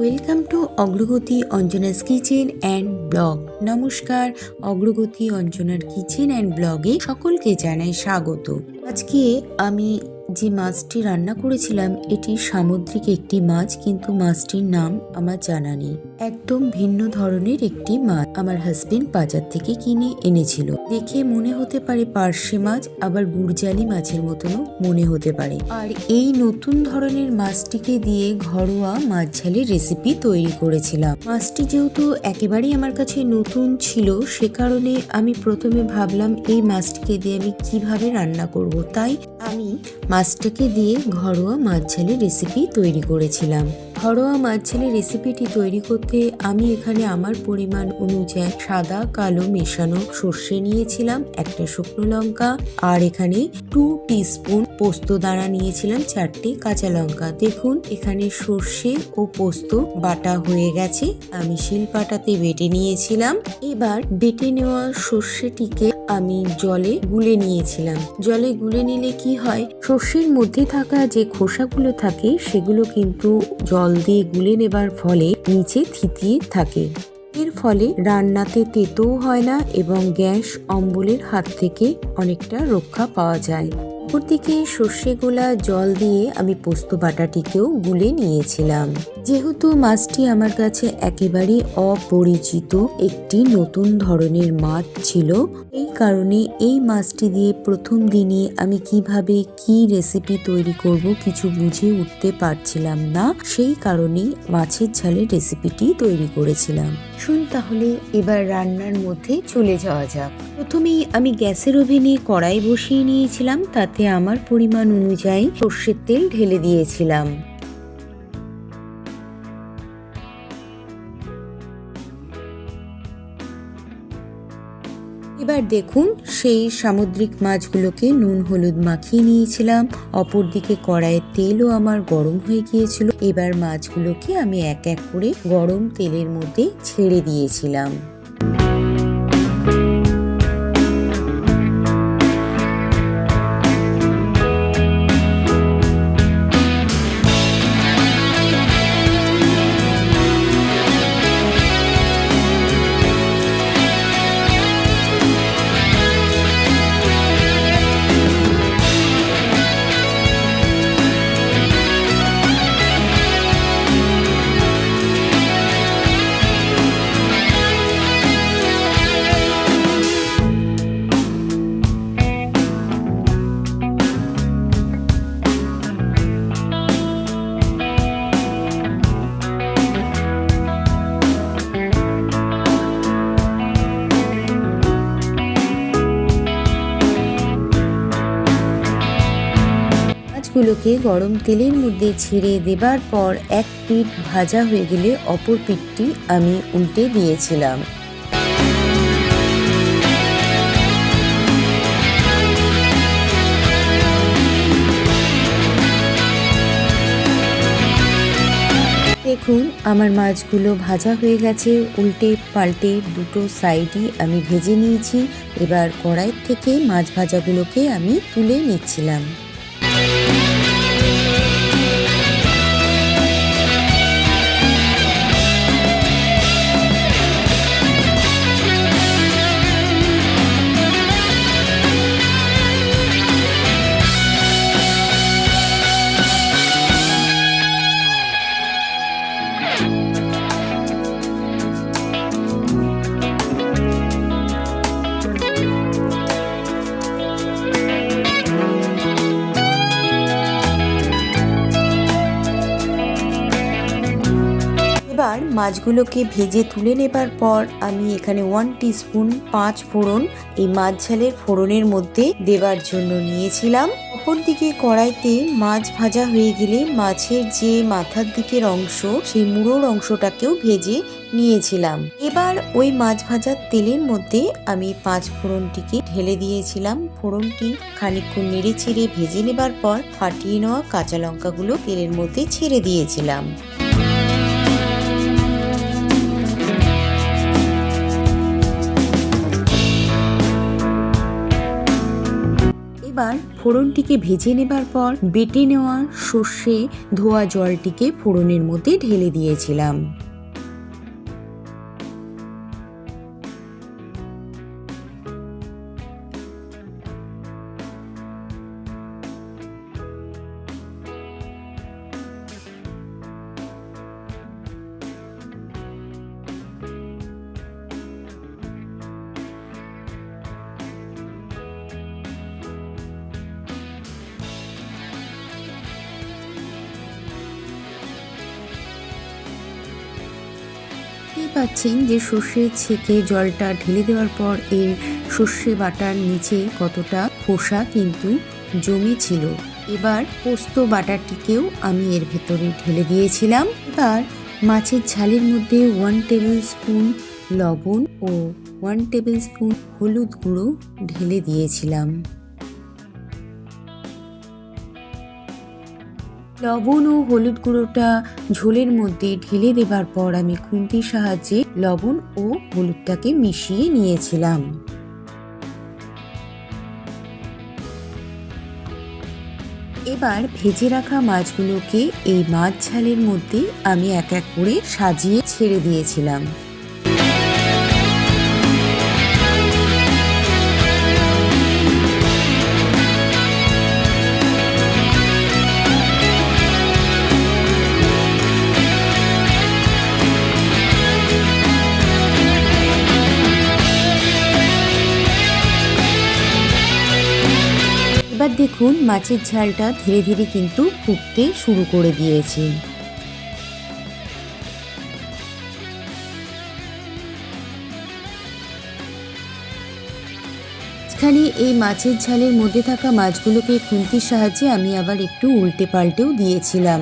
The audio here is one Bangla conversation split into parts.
ওয়েলকাম টু অগ্রগতি অঞ্জনাস কিচেন অ্যান্ড ব্লগ নমস্কার অগ্রগতি অঞ্জনার কিচেন অ্যান্ড ব্লগে সকলকে জানাই স্বাগত। আজকে আমি যে মাছটি রান্না করেছিলাম, এটি সামুদ্রিক একটি মাছ, কিন্তু মাছটির নাম আমার জানা নেই। একদম ভিন্ন ধরনের একটি মাছ আমার হাজবেন্ড বাজার থেকে কিনে এনেছিল। দেখে মনে হতে পারে পার্শে মাছ, আবার গুড়জালি মাছের মতনও মনে হতে পারে। আর এই নতুন ধরনের মাছটিকে দিয়ে ঘরোয়া মাছ ঝালের রেসিপি তৈরি করেছিলাম। মাছটি যেহেতু একেবারেই আমার কাছে নতুন ছিল, সে কারণে আমি প্রথমে ভাবলাম, এই মাছটিকে দিয়ে আমি কীভাবে রান্না করব? তাই আমি মাছটাকে দিয়ে ঘরোয়া মাছ ঝালের রেসিপি তৈরি করেছিলাম। ঘরোয়া মাছ ঝালের রেসিপিটি তৈরি করতে আমি এখানে আমার পরিমাণ অনুযায়ী সাদা, কালো, মেশানো সর্ষে নিয়েছিলাম, একটা শুকনো লঙ্কা, আর এখানে টু টিস্পুন পোস্ত দানা নিয়েছিলাম, চারটে কাঁচা লঙ্কা। দেখুন, এখানে সর্ষে ও পোস্ত বাটা হয়ে গেছে, আমি শিলপাটাতে বেটে নিয়েছিলাম। এবার বেটে নেওয়া সর্ষেটিকে আমি জলে গুলে নিয়েছিলাম। জলে গুলে নিলে কি হয়, সর্ষের মধ্যে থাকা যে খোসাগুলো থাকে, সেগুলো কিন্তু জল দিয়ে গুলে নেবার ফলে নিচে থিতিয়ে থাকে। এর ফলে রান্নাতে তেতো হয় না এবং গ্যাস অম্বলের হাত থেকে অনেকটা রক্ষা পাওয়া যায়। অপরদিকে সর্ষে গোলা জল দিয়ে আমি পোস্ত বাটাটিকেও গুলে নিয়েছিলাম। যেহেতু মাছটি আমার কাছে একেবারেই অপরিচিত একটি নতুন ধরনের মাছ ছিল, এই কারণে এই মাছটি দিয়ে প্রথম দিনই আমি কীভাবে কি রেসিপি তৈরি করব কিছু বুঝে উঠতে পারছিলাম না, সেই কারণেই মাছের ঝালের রেসিপিটি তৈরি করেছিলাম। শুন তাহলে এবার রান্নার মধ্যে চলে যাওয়া যাক। প্রথমেই আমি গ্যাসের ওভেনে কড়াই বসিয়ে নিয়েছিলাম, তাতে আমার পরিমাণ অনুযায়ী সর্ষের তেল ঢেলে দিয়েছিলাম। এবার দেখুন, সেই সামুদ্রিক মাছগুলোকে নুন হলুদ মাখিয়ে নিয়েছিলাম। অপরদিকে কড়াইয়ের তেলও আমার গরম হয়ে গিয়েছিল। এবার মাছগুলোকে আমি এক এক করে গরম তেলের মধ্যে ছেড়ে দিয়েছিলাম। মাছগুলোকে গরম তেলের মধ্যে ছেড়ে দেবার পর এক পিঠ ভাজা হয়ে গেলে অপর পিঠটি আমি উল্টে দিয়েছিলাম। দেখুন, আমার মাছগুলো ভাজা হয়ে গেছে। উল্টে পাল্টে দুটো সাইডই আমি ভেজে নিয়েছি। এবার কড়াই থেকে মাছ ভাজাগুলোকে আমি তুলে নিচ্ছিলাম। এবার মাছগুলোকে ভেজে তুলে নেবার পর আমি এখানে ওয়ান স্পুন পাঁচ ফোড়ন এই মাছ ঝালের ফোড়নের মধ্যে দেবার জন্য নিয়েছিলাম। অপরদিকে কড়াইতে মাছ ভাজা হয়ে গেলে মাছের যে মাথার দিকের অংশ, সেই মুড়োর অংশটাকেও ভেজে নিয়েছিলাম। এবার ওই মাছ ভাজার তেলের মধ্যে আমি পাঁচ ফোড়নটিকে ঢেলে দিয়েছিলাম। ফোড়নটি খানিকক্ষণ নেড়ে ছেড়ে ভেজে নেবার পর ফাটিয়ে নেওয়া কাঁচা লঙ্কাগুলো তেলের মধ্যে ছেড়ে দিয়েছিলাম। এবার ফোড়নটিকে ভেজে নেবার পর বেটে নেওয়া সর্ষে ধোয়া জলটিকে ফোড়নের মধ্যে ঢেলে দিয়েছিলাম। দেখতেই পাচ্ছেন যে সর্ষে ছেঁকে জলটা ঢেলে দেওয়ার পর এর সর্ষে বাটার নিচে কতটা খোসা কিন্তু জমে ছিল। এবার পোস্ত বাটারটিকেও আমি এর ভেতরে ঢেলে দিয়েছিলাম। এবার মাছের ঝালের মধ্যে ওয়ান টেবিল স্পুন লবণ ও ওয়ান টেবিল স্পুন হলুদ গুঁড়ো ঢেলে দিয়েছিলাম। লবণ ও হলুদ গুঁড়োটা ঝোলের মধ্যে ঢেলে দেবার পর আমি খুন্তির সাহায্যে লবণ ও হলুদটাকে মিশিয়ে নিয়েছিলাম। এবার ভেজে রাখা মাছগুলোকে এই মাছ ঝালের মধ্যে আমি এক এক করে সাজিয়ে ছেড়ে দিয়েছিলাম। দেখুন, মাছের ঝালটা ধীরে ধীরে কিন্তু ফুটতে শুরু করে দিয়েছে। এখানে এই মাছের ঝালের মধ্যে থাকা মাছগুলোকে খুন্তির সাহায্যে আমি আবার একটু উল্টে পাল্টেও দিয়েছিলাম।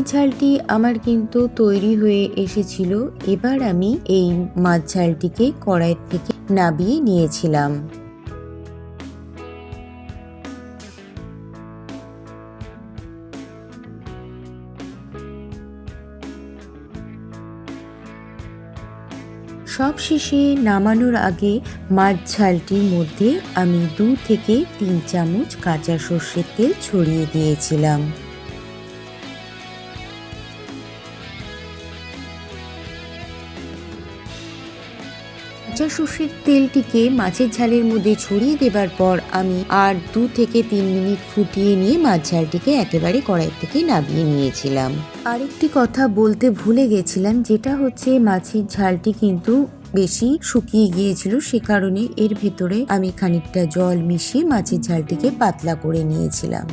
মাছের ঝালটি আমার কিন্তু তৈরি হয়ে এসেছিল। এবার আমি এই মাছ ঝালটিকে কড়াইয়ের থেকে নাবিয়ে নিয়েছিলাম। সব শেষে নামানোর আগে মাছ ঝালটির মধ্যে আমি দু থেকে তিন চামচ কাঁচা সর্ষের তেল ছড়িয়ে দিয়েছিলাম। কাঁচা সর্ষের তেলটিকে মাছের ঝালের মধ্যে ছড়িয়ে দেবার পর আমি আর দু থেকে তিন মিনিট ফুটিয়ে নিয়ে মাছ ঝালটিকে একেবারে কড়াই থেকে নামিয়ে নিয়েছিলাম। আরেকটি কথা বলতে ভুলে গেছিলাম, যেটা হচ্ছে মাছের ঝালটি কিন্তু বেশি শুকিয়ে গিয়েছিল, সে কারণে এর ভেতরে আমি খানিকটা জল মিশিয়ে মাছের ঝালটিকে পাতলা করে নিয়েছিলাম।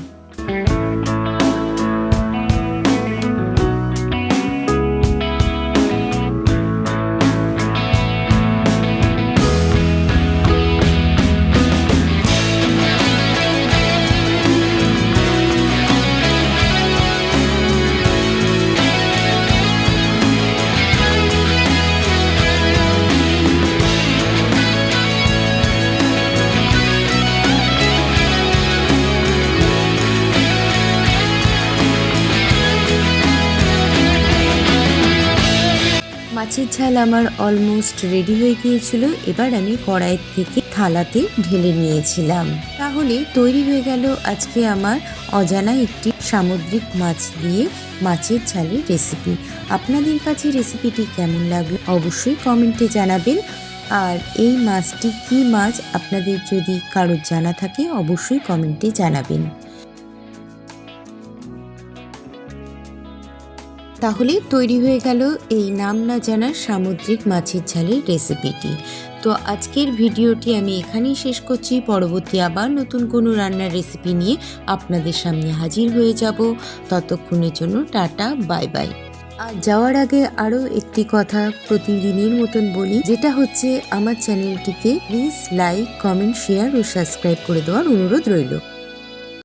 মাছের ঝাল আমার অলমোস্ট রেডি হয়ে গিয়েছিল। এবার আমি কড়াই থেকে থালাতে ঢেলে নিয়েছিলাম। তাহলে তৈরি হয়ে গেল আজকে আমার অজানা একটি সামুদ্রিক মাছ দিয়ে মাছের ঝালের রেসিপি আপনাদের কাছে রেসিপিটি কেমন লাগল অবশ্যই কমেন্টে জানাবেন। আর এই মাছটি কি মাছ আপনাদের যদি কারোর জানা থাকে অবশ্যই কমেন্টে জানাবেন। তাহলে তৈরি হয়ে গেল এই নাম না জানা সামুদ্রিক মাছের ঝালের রেসিপিটি। তো আজকের ভিডিওটি আমি এখানেই শেষ করছি। পরবর্তী আবার নতুন কোনো রান্নার রেসিপি নিয়ে আপনাদের সামনে হাজির হয়ে যাব। ততক্ষণের জন্য টাটা, বাই বাই। আর যাওয়ার আগে আরও একটি কথা প্রতিদিনের মতন বলি, যেটা হচ্ছে আমার চ্যানেলটিকে প্লিজ লাইক কমেন্ট শেয়ার ও সাবস্ক্রাইব করে দেওয়ার অনুরোধ রইল।